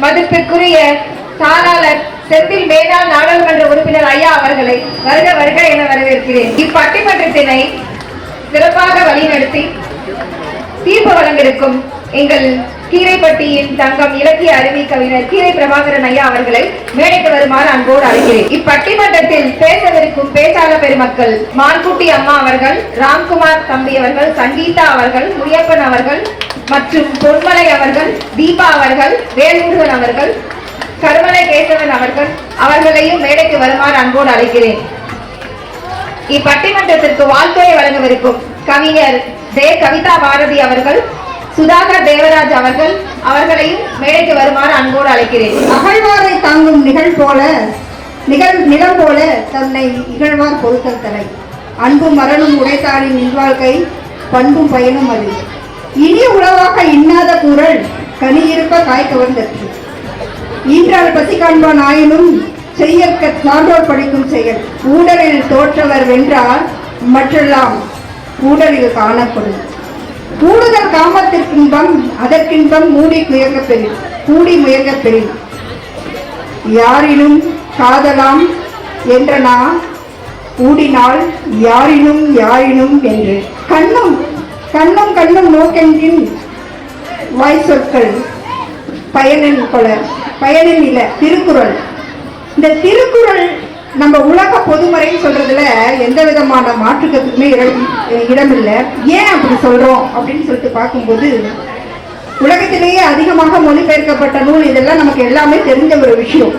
மதிப்பிற்குரிய தாளாளர் செந்தில் மேனாள் நாடாளுமன்ற உறுப்பினர் ஐயா அவர்களை வருக வருக என வரவேற்கிறேன். இப்பட்டிமன்றத்தினை சிறப்பாக வழிநடத்தி தீர்ப்பு வழங்கிருக்கும் எங்கள் கீரைப்பட்டியின் தங்கம் இலக்கிய அறிவி கவிஞர் கீரை பிரபாகரன் ஐயா அவர்களை மேடைக்கு வருமாறு அன்போடு அழைக்கிறேன். இப்பட்டிமன்றத்தில் பேசவிருக்கும் பேச்சாளர் பெருமக்கள் மான்குட்டி அம்மா அவர்கள் ராம்குமார் தம்பி அவர்கள் சங்கீதா அவர்கள் முனியப்பன் அவர்கள் மற்றும் பொன்மலை அவர்கள் தீபா அவர்கள் வேல்முருகன் அவர்கள் கருமலை கேசவன் அவர்கள் அவர்களையும் மேடைக்கு வருமாறு அன்போடு அழைக்கிறேன். இப்பட்டிமன்றத்திற்கு வாழ்த்துரை வழங்கவிருக்கும் கவிஞர் ஜெய கவிதா பாரதி அவர்கள் சுதாகர் தேவராஜ் அவர்கள் அவர்களையும் மேடைக்கு வருமாறு அன்போடு அழைக்கிறேன். அகழ்வாரை தாங்கும் நிகழ் போல நிகழ் நிலம் போல தன்னை இகழ்வார் பொருத்தல் தலை. அன்பும் மரணும் உடைத்தாரின் இல்வாழ்க்கை பண்பும் பயனும் அது. இனிய உளவாக இன்னாத கூறல் கனி இருப்ப காய் கவர்ந்தற்று. ஈன்றால் பசி காண்பான் ஆயினும் செய்யற்க சான்றோர் படிக்கும் செயல். ஊடலில் தோற்றவர் வென்றால் மற்றெல்லாம் ஊடலில் காணப்படும். கூடுதல் காமத்திற்கின்பம் அதற்கின்பம் மூடி முயங்க பெறின் கூடி முயங்க பெறின் யாரினும் காதலாம் என்றனா? கூடினால் யாரினும் யாரினும் என்று. கண்ணும் கண்ணும் கண்ணும் நோக்கென்றின் வாய் சொற்கள் பயனில் கொல பயனில் இல்ல திருக்குறள். இந்த திருக்குறள் நம்ம உலக பொதுமறைன்னு சொல்றதுல எந்த விதமான மாற்றுக்கத்துக்குமே இடம் இடமில்லை. ஏன் அப்படி சொல்றோம் அப்படின்னு சொல்லிட்டு பார்க்கும்போது உலகத்திலேயே அதிகமாக மொழிபெயர்க்கப்பட்ட நூல் இதெல்லாம் நமக்கு எல்லாமே தெரிஞ்ச ஒரு விஷயம்.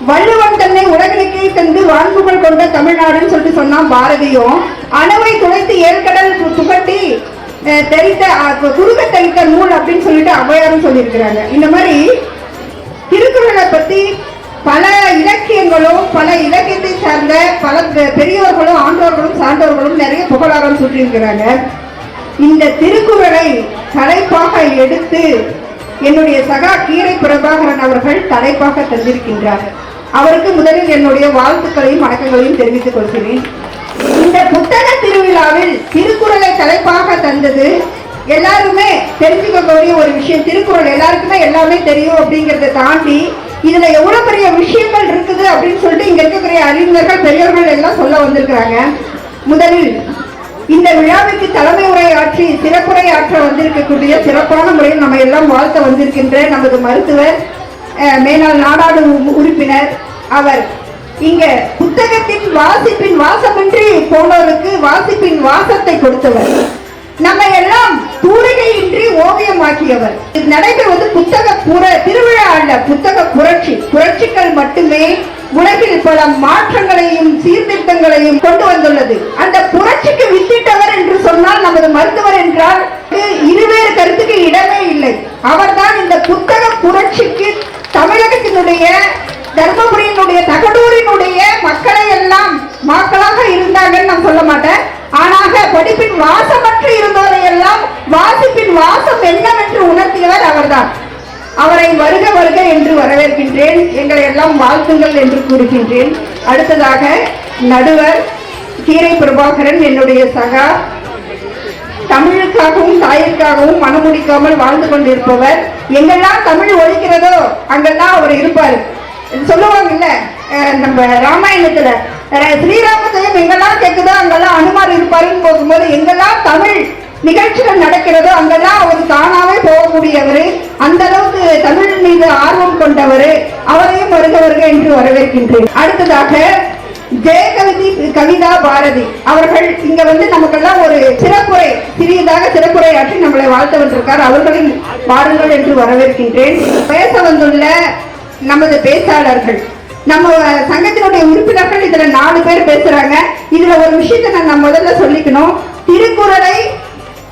வள்ளுவன் தன்னை உலகிற்கே தந்து வாழ்வுகள் கொண்ட தமிழ்நாடுன்னு சொல்லிட்டு சொன்னான் பாரதியும். அணுவை துளைத்து ஏற்கடல் து- துகட்டி தெரித்த அஹ், குறுக தெரித்த நூல் அப்படின்னு சொல்லிட்டு ஔவையாரும் சொல்லியிருக்கிறாங்க. இந்த மாதிரி திருக்குறளை பத்தி பல இலக்கியங்களும் பல பெ- பெரியோர்களும் ஆண்டோர்களும் சான்றோர்களும் நிறைய புகழாரம் சுற்றியிருக்கிறாங்க இந்த திருக்குறளை தலைப்பாக எடுத்து என்னுடைய சகா கீரை பிரபாகரன் அவர்கள் தலைப்பாக தந்திருக்கின்றார். அவருக்கு முதலில் என்னுடைய வாழ்த்துக்களையும் வணக்கங்களையும் தெரிவித்துக் கொள்கிறேன். இந்த புத்தக திருவிழாவில் திருக்குறளை தலைப்பாக தந்தது எல்லாருமே தெரிஞ்சுக்கக்கூடிய ஒரு விஷயம். திருக்குறள் எல்லாருக்குமே எல்லாமே தெரியும் அப்படிங்கறத தாண்டி இதுல எவ்வளவு பெரிய விஷயம் இருக்குது அப்படின்னு சொல்லிட்டு இங்க இருக்கக்கூடிய அறிஞர்கள் பெரியவர்கள் எல்லாம் சொல்ல வந்திருக்கிறாங்க. முதலில் இந்த விழாவிற்கு தலைமை உரையாற்றி சிறப்புரை ஆற்ற வந்திருக்கக்கூடிய சிறப்பான முறையில் நம்ம எல்லாம் வாழ்த்த வந்திருக்கின்ற நமது மருத்துவர் மேலாள் நாடாளு உறுப்பினர் அவர். இங்க புத்தகத்தின் வாசிப்பின் வாசமின்றி போனவருக்கு வாசிப்பின் வாசத்தை கொடுத்தவர். நம்ம எல்லாம் தூரிகையின்றி ஓவியமாக்கியவர். இது நடைபெறுவது புத்தக புற திருவிழா அல்ல புத்தக புரட்சி. புரட்சிகள் மட்டுமே உலகில் பல மாற்றங்களையும் சீர்திருத்தங்களையும் கொண்டு வந்துள்ளது. அந்த புரட்சிக்கு வித்திட்டவர் என்று சொன்னால் நமது மருத்துவர் என்றால் இருவேறு கருத்துக்கு இடமே இல்லை. அவர்தான் இந்த புத்தக புரட்சிக்கு தமிழகத்தினுடைய தர்மபுரியினுடைய தகடூரினுடைய மக்களை எல்லாம் மக்களாக இருந்தாங்கன்னு நான் சொல்ல மாட்டேன். ஆனாக படிப்பின் வாசமற்று இருந்தவரை எல்லாம் வாசிப்பின் வாசம் என்னவென்று உணர்த்தியவர் அவர்தான். அவரை வருக வருக என்று வரவேற்கின்றேன். எங்களை எல்லாம் வாழ்த்துங்கள் என்று கூறுகின்றேன். அடுத்ததாக நடுவர் கீரை பிரபாகரன் என்னுடைய சகா. தமிழுக்காகவும் தாயிற்காகவும் மனமுடிக்காமல் வாழ்ந்து கொண்டிருப்பவர். எங்கெல்லாம் தமிழ் ஒழிக்கிறதோ அங்கெல்லாம் அவர் இருப்பார். சொல்லுவாங்கல்ல நம்ம ராமாயணத்துல அஹ் ஸ்ரீராமத்தையும் எங்கெல்லாம் கேட்குதோ அங்கெல்லாம் அனுமார் இருப்பாருன்னு போகும்போது எங்கெல்லாம் தமிழ் நிகழ்ச்சிகள் நடக்கிறதோ அங்கெல்லாம் அவர் தானாவே போகக்கூடியவர். அந்த அளவுக்கு தமிழ் மீது ஆர்வம் கொண்டவர். அவரையும் வருக வருக என்று வரவேற்கின்றேன். அடுத்ததாக ஜெயகவிதி கவிதா பாரதி. அவர்கள் இங்க வந்து நமக்கெல்லாம் ஒரு சிறப்புரை சிறியதாக சிறப்புரை ஆற்றி நம்மளை வாழ்த்து வந்திருக்கார் அவர்களின் வாருங்கள் என்று வரவேற்கின்றேன். பேச வந்துள்ள நமது பேச்சாளர்கள். நம்ம சங்கத்தினுடைய உறுப்பினர்கள் இதுல நாலு பேர் பேசுறாங்க. இதுல ஒரு விஷயத்தை நான் நான் முதல்ல சொல்லிக்கணும். திருக்குறளை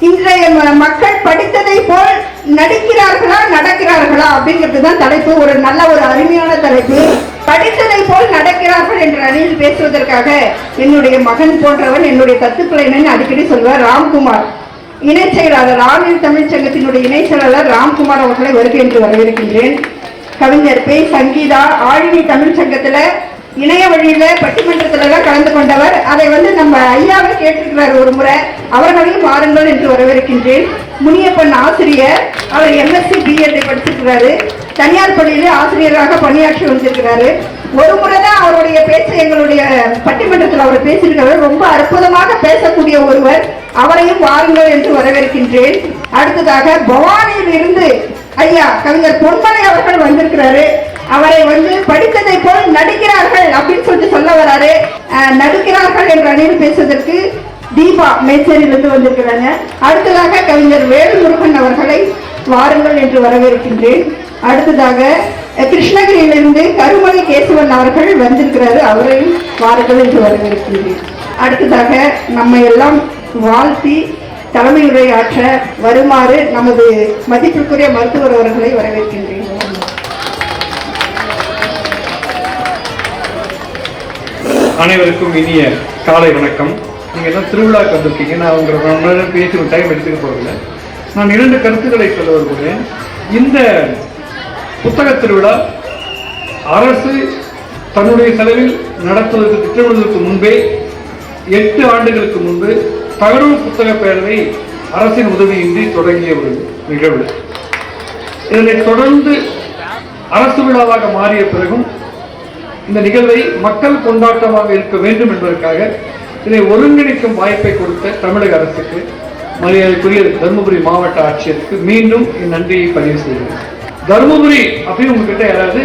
இன்றைய மக்கள் படித்ததை போல் நடிக்கிறார்களா நடக்கிறார்களா அப்படிங்கிறது தான் தலைப்பு. ஒரு நல்ல ஒரு அருமையான தலைப்பு. படித்ததை போல் நடக்கிறார்கள் என்ற அணியில் பேசுவதற்காக என்னுடைய மகன் போன்றவன் என்னுடைய தத்துக்களை அடிக்கடி சொல்வார் ராம்குமார். இணைச் செயலாளர் ஆளுநர் தமிழ்ச்சங்கத்தினுடைய இணைச் செயலாளர் ராம்குமார் அவர்களை வருகை என்று வரவேற்கின்றேன். கவிஞர் பே. சங்கீதா ஆழினி தமிழ் சங்கத்துல இணைய வழியில பட்டிமன்றத்துல கலந்து கொண்டவர். அதை வந்து நம்ம ஐயாவை கேட்டிருக்கிறார் ஒரு முறை. அவர்களையும் பாருங்கள் என்று வரவேற்கின்றேன். முனியப்பன் ஆசிரியர் அவர் எம்எஸ்சி பிஎட் படிச்சிருக்கிறாரு. தனியார் பள்ளியில ஆசிரியராக பணியாற்றி வந்திருக்கிறாரு. ஒரு முறை தான் அவருடைய பேச்சு எங்களுடைய பட்டிமன்றத்தில் அவர் பேசியிருக்கிறவர் ரொம்ப அற்புதமாக பேசக்கூடிய ஒருவர். அவரையும் வாருங்கள் என்று வரவேற்கின்றேன். அடுத்ததாக பவானியில் இருந்து ஐயா கவிஞர் பொன்மலை அவர்கள் வந்திருக்கிறாரு. அவரை வந்து படித்ததை போல் நடிக்கிறார்கள் அப்படின்னு சொல்லிட்டு சொல்ல வராரு. நடிக்கிறார்கள் என்ற அணியில் பேசுவதற்கு தீபா மேச்சேரியிலிருந்து வந்திருக்கிறாங்க. அடுத்ததாக கவிஞர் வேலுமுருகன் அவர்களை வாருங்கள் என்று வரவேற்கின்றேன். அடுத்ததாக கிருஷ்ணகிரியிலிருந்து கருமலை கேசவன் அவர்கள் வந்திருக்கிறாரு. அவரையும் வாருங்கள் என்று வரவேற்கின்றேன். அடுத்ததாக நம்ம எல்லாம் வாழ்த்தி தலைமை உரையாற்ற வருமாறு நமது மதிப்பிற்குரிய மருத்துவர் அவர்களை வரவேற்கின்றேன். அனைவருக்கும் இனிய காலை வணக்கம். நீங்கள் எல்லாம் திருவிழாக்கு வந்திருக்கீங்க. நான் உங்களை நம்மளால பேசி ஒரு டைம் எடுத்துக்க போகிறதில்ல நான் இரண்டு கருத்துக்களை சொல்ல வருகிறேன் இந்த புத்தக திருவிழா அரசு தன்னுடைய செலவில் நடத்துவதற்கு திட்டமிடுவதற்கு முன்பே எட்டு ஆண்டுகளுக்கு முன்பு தகவல் புத்தக பேரவை அரசின் உதவியின்றி தொடங்கிய ஒரு நிகழ்வு. இதனை தொடர்ந்து அரசு விழாவாக மாறிய பிறகும் இந்த நிகழ்வை மக்கள் கொண்டாட்டமாக இருக்க வேண்டும் என்பதற்காக இதை ஒருங்கிணைக்கும் வாய்ப்பை கொடுத்த தமிழக அரசுக்கு மரியாதைக்குரிய தருமபுரி மாவட்ட ஆட்சியருக்கு மீண்டும் என் நன்றியை பதிவு செய்கிறேன். தருமபுரி அப்படின்னு உங்ககிட்ட யாராவது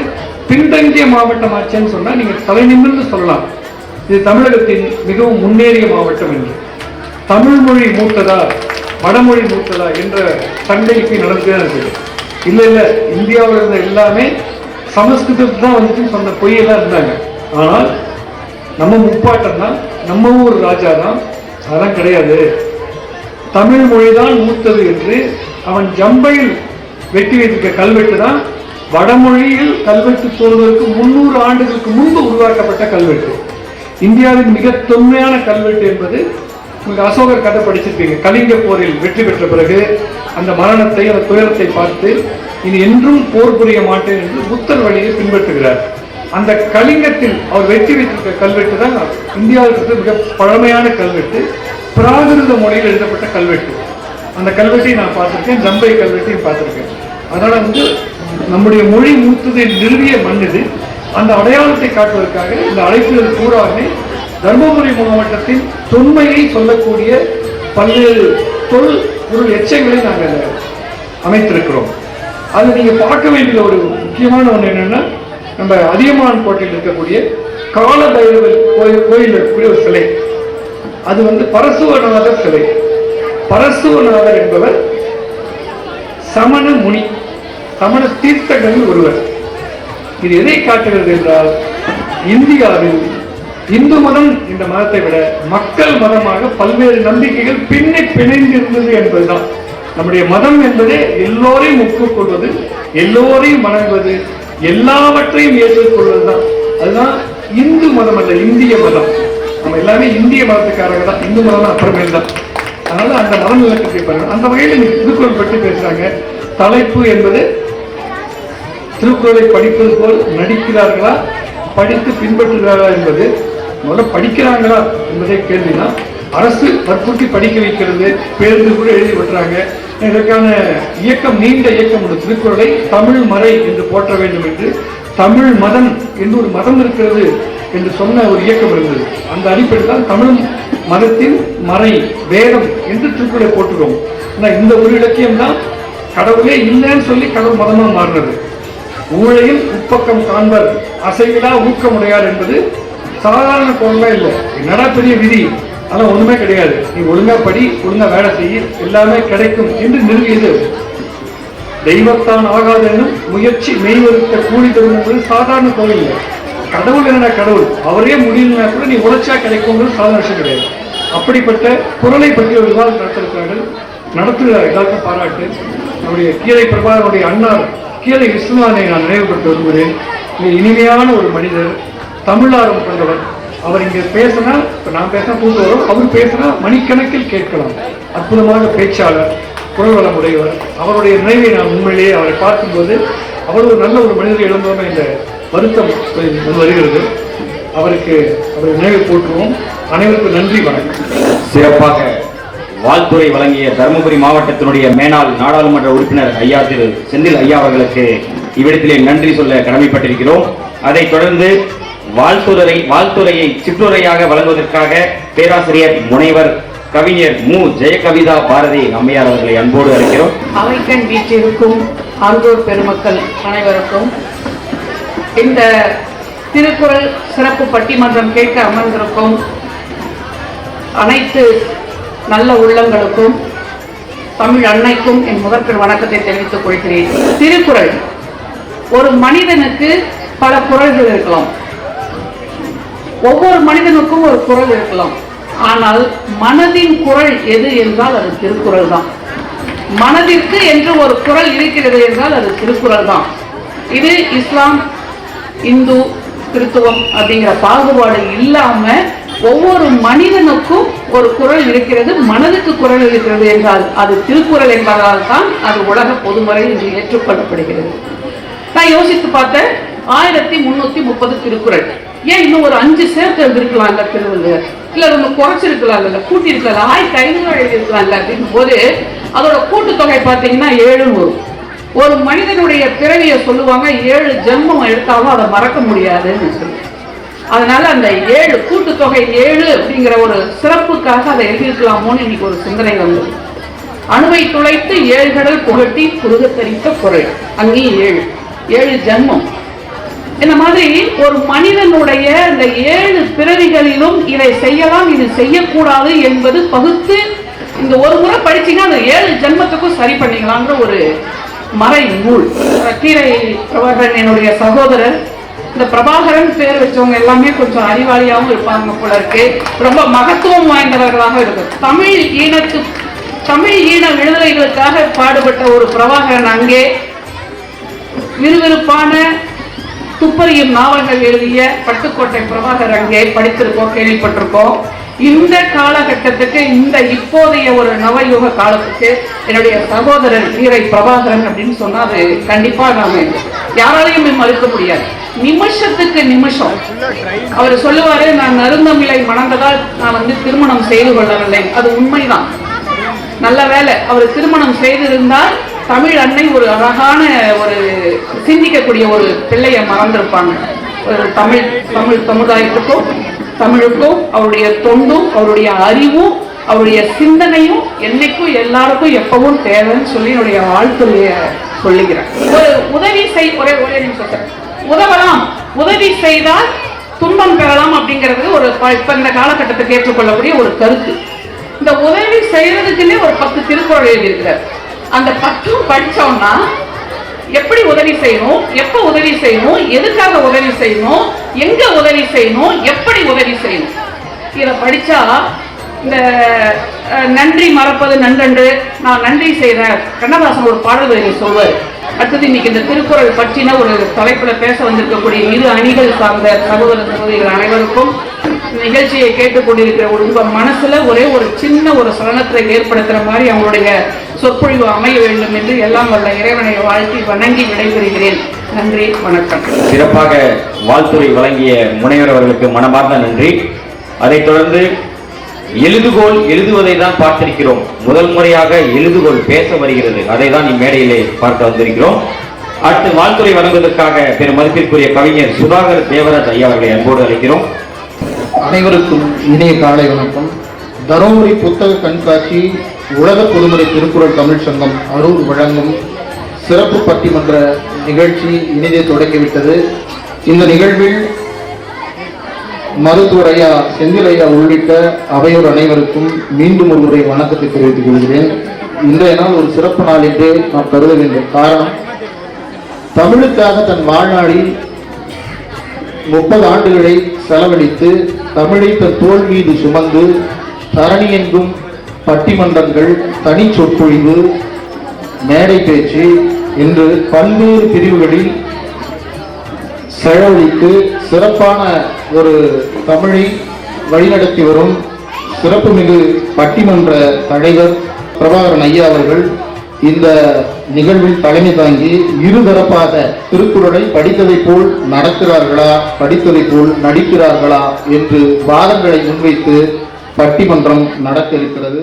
பின்தங்கிய மாவட்டம் ஆட்சின்னு சொன்னால் நீங்கள் தலை நிமிர்ந்து சொல்லலாம். இது தமிழகத்தின் மிகவும் முன்னேறிய மாவட்டம் என்று. தமிழ் மொழி மூத்ததா வடமொழி மூத்ததா என்ற சண்டைக்கு நடந்துதான் இருக்குது. இல்லை இல்ல இந்தியாவில் இருந்த எல்லாமே சமஸ்கிருதத்துக்கு தான் வந்துட்டு சொன்ன பொய்யெல்லாம் இருந்தாங்க. ஆனால் நம்ம முப்பாட்டம் தான் நம்ம ஊர் ராஜா தான் அதெல்லாம் கிடையாது. தமிழ் மொழிதான் மூத்தது என்று அவன் ஜம்பையில் வெட்டி வைத்திருக்க கல்வெட்டு தான் வடமொழியில் கல்வெட்டு தோல்வதற்கு முன்னூறு ஆண்டுகளுக்கு முன்பு உருவாக்கப்பட்ட கல்வெட்டு. இந்தியாவின் மிக தொன்மையான கல்வெட்டு என்பது உங்களுக்கு அசோகர் கதை படிச்சிருப்பீங்க. கலிங்க போரில் வெற்றி பெற்ற பிறகு அந்த மரணத்தை அந்த துயரத்தை பார்த்து இனி என்றும் போர் புரிய மாட்டேன் என்று புத்தர் வழியை பின்பற்றுகிறார். அந்த கலிங்கத்தில் அவர் வெற்றி வைத்திருக்க கல்வெட்டு தான் இந்தியாவில் இருக்கிற மிக பழமையான கல்வெட்டு. பிராகிருத மொழியில் எழுதப்பட்ட கல்வெட்டு. அந்த கல்வெட்டை நான் பார்த்துருக்கேன் ஜம்பை கல்வெட்டையும் பார்த்துருக்கேன். அதனால் வந்து நம்முடைய மொழி மூத்ததை நிறுவிய மண் இது அந்த அடையாளத்தை காட்டுவதற்காக இந்த அழைப்புகள் கூறாக தர்மபுரி மாவட்டத்தின் தொன்மையை சொல்லக்கூடிய பல்வேறு தொல் பொருள் எச்சங்களை நாங்கள் அமைத்திருக்கிறோம். அது நீங்க பார்க்க வேண்டிய ஒரு முக்கியமான ஒன்று என்னன்னா நம்ம அதியமான் கோட்டையில் இருக்கக்கூடிய கால பைரவர் கோயில் கோயில் இருக்கக்கூடிய ஒரு சிலை. அது வந்து பரசுவநாதர் சிலை. பரசுவநாதர் என்பவர் சமண முனி சமண தீர்த்தங்களில் ஒருவர். இது எதை காட்டுகிறது என்றால் இந்தியாவில் இந்து மதம் இந்த மதத்தை விட மக்கள் மதமாக பல்வேறு நம்பிக்கைகள் பின்னி பிணைந்திருந்தது என்பதுதான். நம்முடைய மதம் என்பதே எல்லோரையும் ஒப்புக்கொள்வது எல்லோரையும் வணங்குவது எல்லாவற்றையும் ஏற்றுக்கொள்வதுதான். அதுதான் இந்து மதம் அல்ல இந்திய மதம். நம்ம எல்லாமே இந்திய மதத்துக்காரங்க தான் இந்து மதம் அப்புறமேல் தான். அதனால அந்த மதம் இலக்கத்தை பாருங்க. அந்த வகையில் இன்னைக்கு திருக்குறள் பற்றி பேசுறாங்க. தலைப்பு என்பது திருக்குறளை படிப்பது போல் நடிக்கிறார்களா படித்து பின்பற்றுகிறார்களா என்பது முதல்ல படிக்கிறாங்களா என்பதை கேள்வினா அரசு வற்புறுத்தி படிக்க வைக்கிறது பேருந்து கூட எழுதி விட்டுறாங்க இதற்கான இயக்கம் நீண்ட இயக்கம் ஒரு திருக்குறளை தமிழ் மறை என்று போற்ற வேண்டும் என்று தமிழ் மதம் என்று ஒரு மதம் இருக்கிறது என்று சொன்ன ஒரு இயக்கம் இருந்தது. அந்த அடிப்படையில் தான் தமிழ் மதத்தின் மறை வேதம் என்று திருக்குறளை போட்டுக்கிறோம் ஆனால் இந்த ஒரு இலக்கியம் தான் கடவுளே இல்லைன்னு சொல்லி கடவுள் மதமா மாறினது. ஊழையில் உப்பக்கம் காண்பர் அசைவிலா ஊக்கமுடையார் என்பது சாதாரண குரல்லாம் இல்லை. என்னடா பெரிய விதி? ஆனால் ஒண்ணுமே கிடையாது. நீ ஒழுங்கா படி ஒழுங்கா வேலை செய்ய எல்லாமே கிடைக்கும் என்று நிறுவியது. தெய்வத்தான் ஆகாது எனும் முயற்சி மெய்வருத்த கூலி தருங்கிறது சாதாரண தொழில் இல்லை. கடவுள் என்னடா கடவுள்? அவரே முடியலனா கூட நீ உழைச்சா கிடைக்கும்ன்றது சாதாரண விஷயம் கிடையாது. அப்படிப்பட்ட குரலை பற்றி ஒரு விவாதம் நடத்திருக்கிறார்கள் நடத்துகிறார் எல்லாருக்கும் பாராட்டு. நம்முடைய கீழே பிரபாகருடைய அண்ணார் கீழே விஸ்வநாதனை நான் நினைவுபடுத்த விரும்புகிறேன். இனிமையான ஒரு மனிதர். தமிழாரம் கொண்டவர். அவர் இங்கே பேசினா இப்போ நான் பேசினா கூட்டு வரும். அவர் பேசினா மணிக்கணக்கில் கேட்கலாம். அற்புதமான பேச்சாளர் குரல்வளம் உடையவர். அவருடைய நினைவை நான் உண்மையிலேயே அவரை பார்க்கும்போது அவர் ஒரு நல்ல ஒரு மனிதர் இழந்தோமே இந்த வருத்தம் வருகிறது. அவருக்கு அவரை நினைவு போற்றுவோம். அனைவருக்கும் நன்றி வணக்கம். சிறப்பாக வாழ்த்துறை வழங்கிய தருமபுரி மாவட்டத்தினுடைய மேனாள் நாடாளுமன்ற உறுப்பினர் ஐயா திரு செந்தில் ஐயா அவர்களுக்கு இவ்விடத்திலே நன்றி சொல்ல கடமைப்பட்டிருக்கிறோம். அதைத் தொடர்ந்து வாழ்த்துறை வாழ்த்துறையை சிற்றுரையாக வழங்குவதற்காக பேராசிரியர் முனைவர் கவிஞர் மு. ஜெயகவிதா பாரதி அம்மையார் அவர்களை அன்போடு அழைக்கிறோம். அமைக்கன் வீட்டிற்கும் ஆண்டோர் பெருமக்கள் அனைவருக்கும் இந்த திருக்குறள் சிறப்பு பட்டிமன்றம் கேட்க அமர்ந்திருக்கும் அனைத்து நல்ல உள்ளங்களுக்கும் தமிழ் அன்னைக்கும் என் முதற்கண் வணக்கத்தை தெரிவித்துக் கொள்கிறேன். திருக்குறள் ஒரு மனிதனுக்கு பல குரல்கள் இருக்கலாம். ஒவ்வொரு மனிதனுக்கும் ஒரு குறள் இருக்கலாம். ஆனால் மனதின் குரல் எது என்றால் அது திருக்குறள் தான். மனதிற்கு என்று ஒரு குறள் இருக்கிறது என்றால் அது திருக்குறள் தான். இது இஸ்லாம் இந்து கிறித்துவம் அப்படிங்கிற பாகுபாடு இல்லாம ஒவ்வொரு மனிதனுக்கும் ஒரு குரல் இருக்கிறது மனதுக்கு குறள் இருக்கிறது என்றால் அது திருக்குறள் என்பதால் தான் அது உலக பொதுமுறை இன்று ஏற்றுக்கொள்ளப்படுகிறது. நான் யோசித்து பார்த்தேன் ஆயிரத்தி முன்னூத்தி முப்பது திருக்குறள். ஏன் இன்னும் ஒரு அஞ்சு சேர்த்து இருந்திருக்கலாம்ல இல்ல இல்லை ரொம்ப ஒண்ணு குறைச்சிருக்கலாம் இல்ல கூட்டி இருக்கலாம் ஆயிரத்தி ஐநூறு எழுதியிருக்கலாம்ல இல்ல போது அதோட கூட்டுத்தொகை பார்த்தீங்கன்னா ஏழு வரும். ஒரு மனிதனுடைய பிறவியை சொல்லுவாங்க ஏழு ஜென்மம் எடுத்தாலும் அதை மறக்க முடியாதுன்னு சொல்லி. அதனால அந்த ஏழு கூட்டுத்தொகை ஏழு அப்படிங்கிற ஒரு சிறப்புக்காக அதை எழுதியிருக்கலாமோன்னு இன்னைக்கு ஒரு சிந்தனை வந்தது. அணுவை துளைத்து ஏழு கடல் புகட்டி குருகத்தரித்த குரல் அங்கேயும் ஏழு. ஏழு ஜென்மம். இந்த மாதிரி ஒரு மனிதனுடைய இந்த ஏழு பிறவிகளிலும் இதை செய்யலாம் இது செய்யக்கூடாது என்பது பகுத்து இந்த ஒரு முறை படிச்சீங்கன்னா அந்த ஏழு ஜென்மத்துக்கும் சரி பண்ணிக்கலாம்ன்ற ஒரு மறை நூல். கீரை பிரபாகரன் என்னுடைய சகோதரர். இந்த பிரபாகரன் பேர் வச்சவங்க எல்லாமே கொஞ்சம் அறிவாளியாகவும் இருப்பாங்க போல இருக்கு. ரொம்ப மகத்துவம் வாய்ந்தவர்களாக இருக்கு தமிழ் ஈனத்து தமிழ் ஈன விடுதலைகளுக்காக பாடுபட்ட ஒரு பிரபாகரன் அங்கே விறுவிறுப்பான துப்பறியும் நாவல்கள் எழுதிய பட்டுக்கோட்டை பிரபாகர் அங்கே படித்திருக்கோம் கேள்விப்பட்டிருக்கோம். இந்த காலகட்டத்துக்கு இந்த இப்போதைய ஒரு நவயுக காலத்துக்கு என்னுடைய சகோதரர் வீரை பிரபாகரன் அப்படின்னு சொன்னா அது கண்டிப்பா நாம யாராலையும் மறுக்க முடியாது. நிமிஷத்துக்கு நிமிஷம். அவர் சொல்லுவாரு நான் நருந்தமிழை மணந்ததால் நான் வந்து திருமணம் செய்து கொள்ளவில்லை. அது உண்மைதான். நல்ல வேலை அவர் திருமணம் செய்திருந்தால் தமிழ் அன்னை ஒரு அழகான ஒரு சிந்திக்கக்கூடிய ஒரு பிள்ளையை மறந்திருப்பாங்க. ஒரு தமிழ் தமிழ் சமுதாயத்துக்கும் தமிழுக்கும் அவருடைய தொண்டும் அவருடைய அறிவும் அவருடைய சிந்தனையும் என்னைக்கும் எல்லாருக்கும் எப்பவும் தேவைன்னு சொல்லி என்னுடைய வாழ்த்துறைய சொல்லுகிறேன். ஒரு உதவி செய் ஒரே ஒரே நிமிஷம் சார். உதவலாம். உதவி செய்தால் துன்பம் பெறலாம் அப்படிங்கிறது ஒரு இப்போ இப்ப இந்த காலகட்டத்துக்கு ஏற்றுக்கொள்ளக்கூடிய ஒரு கருத்து. இந்த உதவி செய்யறதுக்குன்னே ஒரு பத்து திருக்குறள் எழுதியிருக்கிறார். அந்த பத்தும் படித்தோம்னா எப்படி உதவி செய்யணும்? எப்போ உதவி செய்யணும்? எதுக்காக உதவி செய்யணும்? எங்க உதவி செய்யணும்? எப்படி உதவி செய்யணும்? இதை படித்தா இந்த நன்றி மறப்பது நன்றன்று நான் நன்றி செய்கிறேன் கண்ணதாசன் ஒரு பாடல் வரி சொல்வார். அடுத்தது இன்னைக்கு இந்த திருக்குறள் பற்றின ஒரு தலைப்பில் பேச வந்திருக்கக்கூடிய இரு அணிகள் சார்ந்த சகோதர சகோதரிகள் அனைவருக்கும் நிகழ்ச்சியை கேட்டுக்கொண்டிருக்கிற ஒரு உங்க மனசுல ஒரே ஒரு சின்ன ஒரு சலனத்தை ஏற்படுத்துகிற மாதிரி அவங்களுடைய சொற்பொழிவு அமைய வேண்டும் என்று எல்லாம் வல்ல இறைவனை வாழ்த்தி வணங்கி விடைபெறுகிறேன். நன்றி வணக்கம். சிறப்பாக வாழ்த்துறை வழங்கிய முனைவர் அவர்களுக்கு மனமார்ந்த நன்றி. அதைத் தொடர்ந்து எழுதுகோல் எழுதுவதை தான் பார்த்திருக்கிறோம். முதல் முறையாக எழுதுகோல் பேச வருகிறது. அதை தான் இம்மேடையிலே பார்க்க வந்திருக்கிறோம். அடுத்து வாழ்த்துறை வழங்குவதற்காக பெரும் மதிப்பிற்குரிய கவிஞர் சுதாகர் தேவராஜ் ஐயா அவர்களை அன்போடு அழைக்கிறோம். அனைவருக்கும் இனிய காலை வணக்கம். தருமபுரி புத்தக கண்காட்சி உலக பொதுமறை திருக்குறள் தமிழ் சங்கம் அரூர் வழங்கும் சிறப்பு பட்டிமன்ற நிகழ்ச்சி இனிதே தொடங்கிவிட்டது. இந்த நிகழ்வில் மருத்துவர் ஐயா செந்தில் ஐயா உள்ளிட்ட அவையோர் அனைவருக்கும் மீண்டும் ஒரு முறை வணக்கத்தை தெரிவித்துக் கொள்கிறேன். இன்றைய நாள் ஒரு சிறப்பு நாள் என்றே நாம் கருத வேண்டும் காரணம். தமிழுக்காக தன் வாழ்நாளில் முப்பது ஆண்டுகளை செலவழித்து தமிழை தன் தோல் மீது சுமந்து தரணி என்றும் பட்டிமன்றங்கள் தனி சொற்பொழிவு மேடை பேச்சு என்று பல்வேறு பிரிவுகளில் செலவழித்து சிறப்பான ஒரு தமிழை வழிநடத்தி வரும் சிறப்புமிகு பட்டிமன்ற தலைவர் பிரபாகரன் ஐயா அவர்கள் இந்த நிகழ்வில் தலைமை தாங்கி இருதரப்பாக திருக்குறளை படித்ததைப் போல் நடக்கிறார்களா படித்ததைப் போல் நடிக்கிறார்களா என்று வாதங்களை முன்வைத்து பட்டிமன்றம் நடக்க இருக்கிறது